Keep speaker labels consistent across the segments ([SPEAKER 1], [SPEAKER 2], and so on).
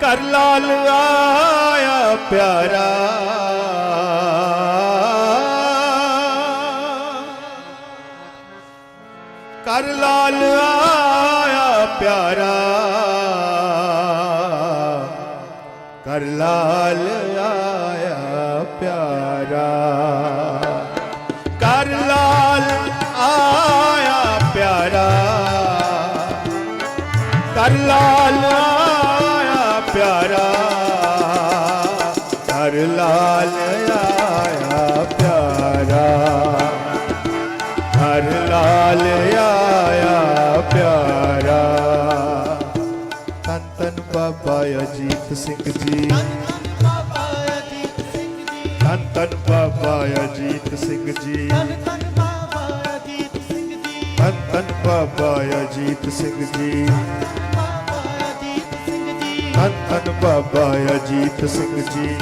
[SPEAKER 1] ਘਰ ਲਾਲ ਆਇਆ ਪਿਆਰਾ। ਕਰ ਲਾਲ ਆਇਆ ਪਿਆਰਾ। ਕਰ ਲਾਲ ਆਇਆ ਪਿਆਰਾ। ਸਿੰਘ ਜੀ ਧੰਨ ਧੰਨ ਬਾਬਾ ਅਜੀਤ ਸਿੰਘ ਜੀ
[SPEAKER 2] ਧੰਨ ਧੰਨ ਬਾਬਾ ਅਜੀਤ ਸਿੰਘ ਜੀ
[SPEAKER 1] ਧੰਨ ਧੰਨ ਬਾਬਾ ਅਜੀਤ ਸਿੰਘ ਜੀ
[SPEAKER 2] ਬਾਬਾ ਅਜੀਤ ਸਿੰਘ ਜੀ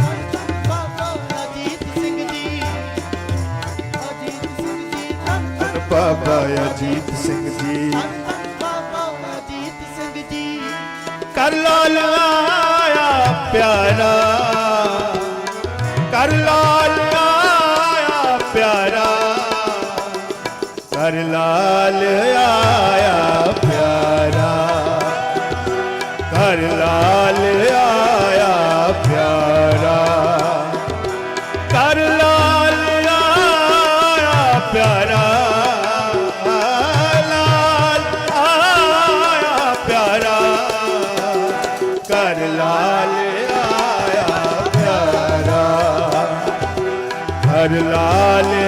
[SPEAKER 1] ਬਾਬਾ ਅਜੀਤ ਸਿੰਘ ਜੀ ਕਰ ਲਾਲਾ ਹਰ ਲਾਲ ਆਇਆ ਪਿਆਰਾ। ਘਰ ਲਾਲ ਆਇਆ ਪਿਆਰਾ। ਕਰ ਲਾਲ ਆਇਆ ਪਿਆਰਾ। ਲਾਲ ਆਇਆ ਪਿਆਰਾ। ਕਰ ਲਾਲ ਆਇਆ ਪਿਆਰਾ। ਘਰ ਲਾਲ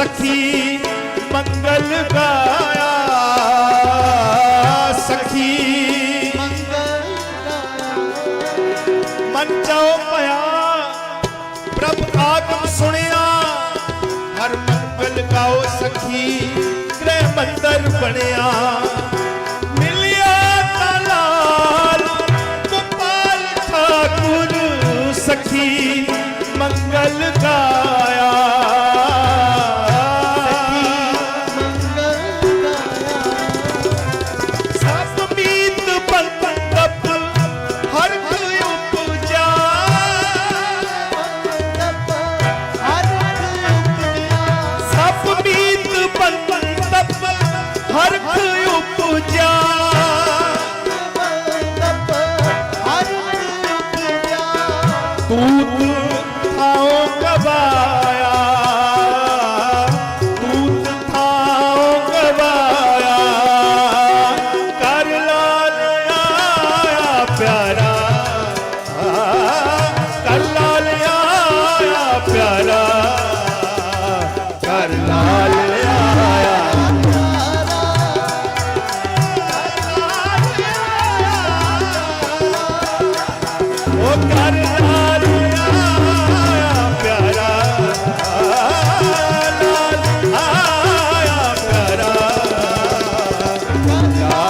[SPEAKER 1] सखी मंगल गाया सखी मंगल मन चओ पया प्रभ आगम सुनिया हर मंगल गाओ सखी ग्रह मंदर बनिया ਪਿਆਰਾ। ਕਰ ਲਾਲ ਆਇਆ ਪਿਆਰਾ। ਕਰ ਲਾਲ ਆਇਆ ਉਹ ਕਰ ਲਾਲ ਆਇਆ ਪਿਆਰਾ। ਲਾਲ ਆਇਆ ਪਿਆਰਾ। ਕਰ ਲਾਲ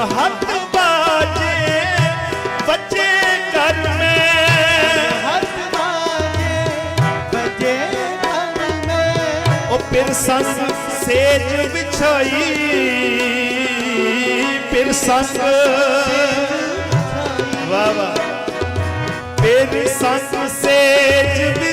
[SPEAKER 2] ਹੱਥ ਬਾਜੇ
[SPEAKER 1] ਉਹ ਪਿਰ ਸੰਗ ਸੇਜ ਵਾ ਵਾ ਪਿਰ ਸੰਗ ਸੇਜ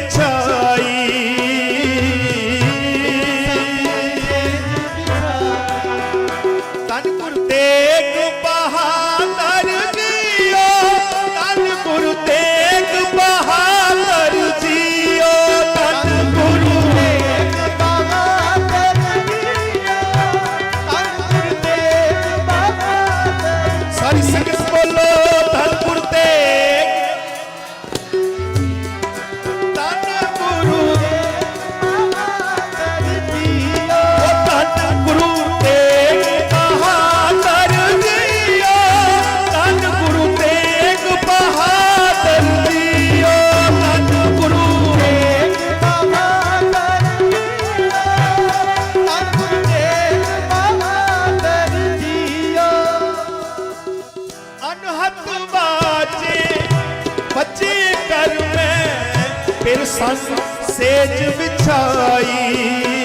[SPEAKER 1] ਸੰਗ ਸੇਜ ਵਿਛਾਈ।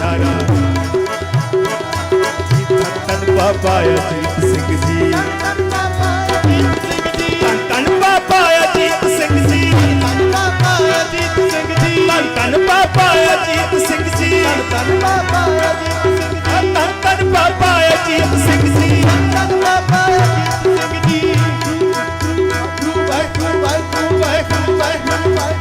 [SPEAKER 1] ਯਾਰਾ ਤਨ ਬਾਬਾ ਅਜੀਤ ਸਿੰਘ ਜੀ ਤਨ ਬਾਬਾ ਅਜੀਤ ਸਿੰਘ ਜੀ ਤਨ ਬਾਬਾ ਅਜੀਤ ਸਿੰਘ ਜੀ
[SPEAKER 2] ਤਨ ਬਾਬਾ ਅਜੀਤ ਸਿੰਘ ਜੀ
[SPEAKER 1] ਤਨ ਬਾਬਾ ਅਜੀਤ ਸਿੰਘ ਜੀ
[SPEAKER 2] ਤਨ ਤਨ ਬਾਬਾ ਜੀ ਸਿੰਘ ਜੀ ਵਾਹਿਗੁਰੂ ਵਾਹਿਗੁਰੂ ਵਾਹਿਗੁਰੂ ਵਾਹਿਗੁਰੂ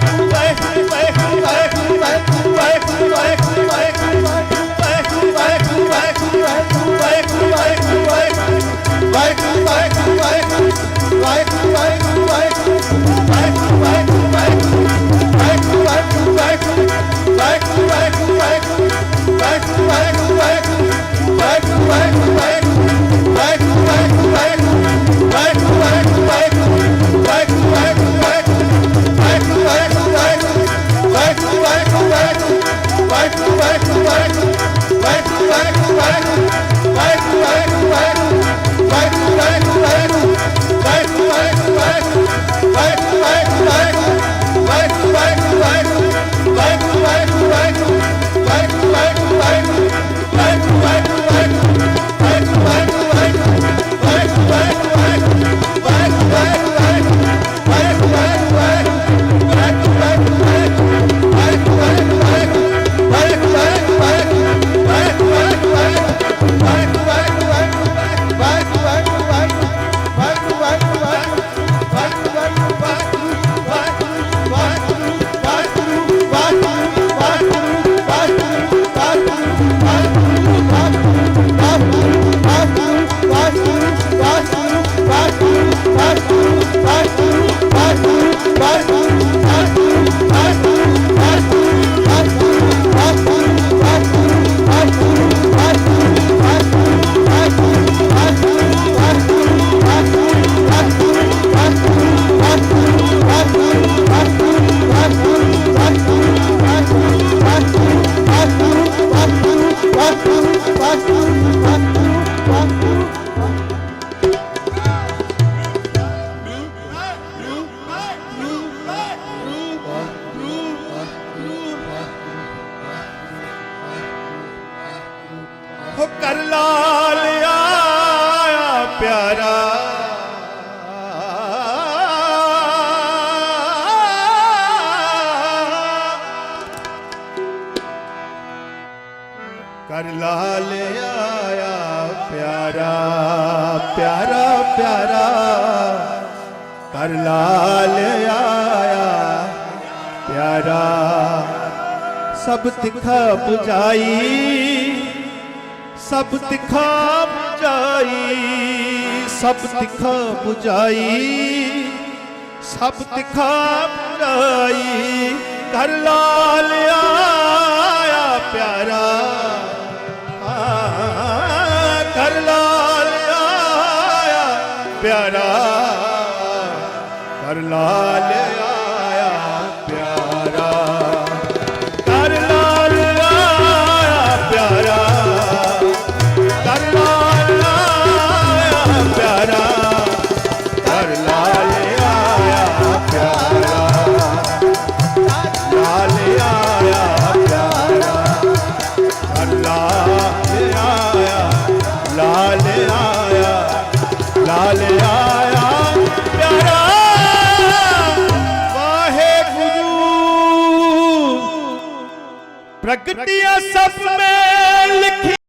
[SPEAKER 1] ਹਰ ਲਾਲ ਆਇਆ, ਪਿਆਰਾ ਪਿਆਰਾ ਪਿਆਰਾ। ਕਰ ਲਾਲ ਆਇਆ, ਪਿਆਰਾ। ਸਭ ਤਿੱਖਾ ਪੁਜਾਈ, ਸਭ ਤਿੱਖਾ 부ਝਾਈ ਸਭ ਤਿੱਖਾ ਪੁਜਾਈ, ਸਭ ਤਿੱਖਾ 부ਝਾਈ ਕਰ ਲਾਲ ਆਇਆ, ਪਿਆਰਾ। ਕਰ